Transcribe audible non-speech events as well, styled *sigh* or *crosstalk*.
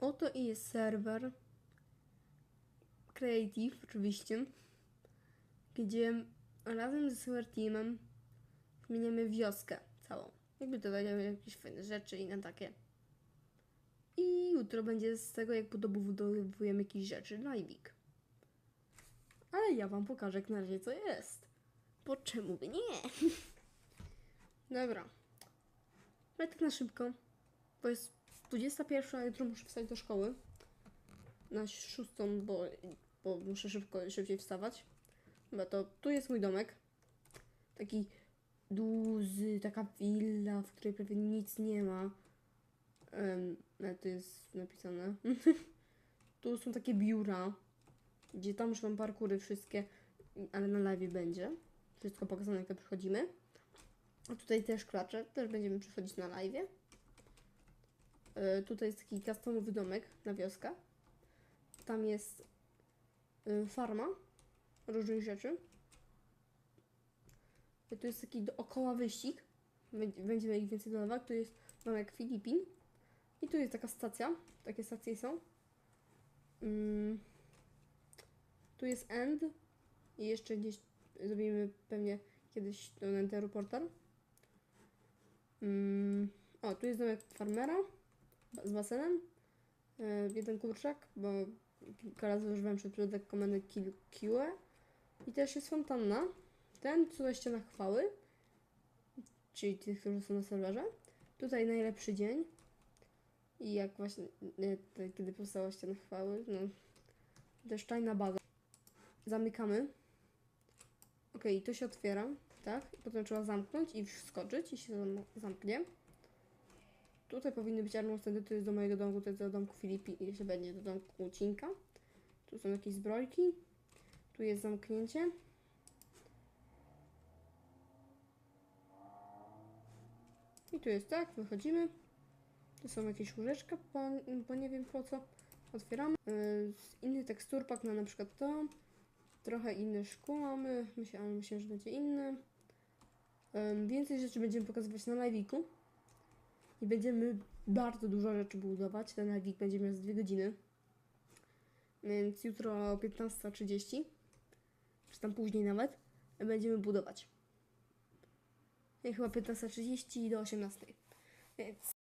Oto i jest serwer Creative, oczywiście, gdzie razem ze serwer teamem zmieniamy wioskę całą. Jakby dodajemy jakieś fajne rzeczy i na takie. I jutro będzie z tego, jak budowujemy jakieś rzeczy, live'ik. Ale ja wam pokażę jak na razie co jest. Bo czemu by nie? *laughs* Dobra. Ale tak na szybko. Bo jest 21, a jutro muszę wstać do szkoły. Na szóstą, bo, bo muszę szybko, szybciej wstawać. Dobra, to tu jest mój domek. Taki duży, taka willa, w której prawie nic nie ma. Um, tu jest napisane. *laughs* tu są takie biura, gdzie tam już mam parkury wszystkie, ale na live będzie. Wszystko pokazane, jak to przychodzimy. A tutaj też klacze, też będziemy przychodzić na live. E, tutaj jest taki customowy domek na wioskę. Tam jest e, farma różnych rzeczy. Tu jest taki dookoła wyścig. Będzie- Będziemy ich więcej dodawać. Tu jest domek Filipin. I tu jest taka stacja. Takie stacje są. Mm. Tu jest End. I jeszcze gdzieś zrobimy pewnie kiedyś do Enteru portal. Mm. O, tu jest domek farmera z basenem. E, jeden kurczak, bo kilka razy używałem przypadek komendy kill QE. I też jest fontanna. Ten, co na ścianach chwały. Czyli tych, którzy są na serwerze. Tutaj najlepszy dzień. I jak właśnie, e, te- kiedy powstała ściana chwały, no. Też tajna baza. Zamykamy. Ok, to się otwiera, tak? Potem trzeba zamknąć i wskoczyć i się zam- zamknie. Tutaj powinny być armostędy, to jest do mojego domku, to jest do domku Filipi, jeśli będzie do domku Cinka. Tu są jakieś zbrojki. Tu jest zamknięcie. I tu jest tak, wychodzimy. Tu są jakieś łóżeczka, bo, bo nie wiem po co. Otwieramy. Yy, inny teksturpak na na przykład to. Trochę inne szkło mamy. Myślę, ale że będzie inne. Ym, więcej rzeczy będziemy pokazywać na live'iku. I będziemy bardzo dużo rzeczy budować. Ten live'ik będzie miał z 2 godziny. Więc jutro o 15.30, czy tam później nawet, będziemy budować. I chyba 15.30 do 18.00. Więc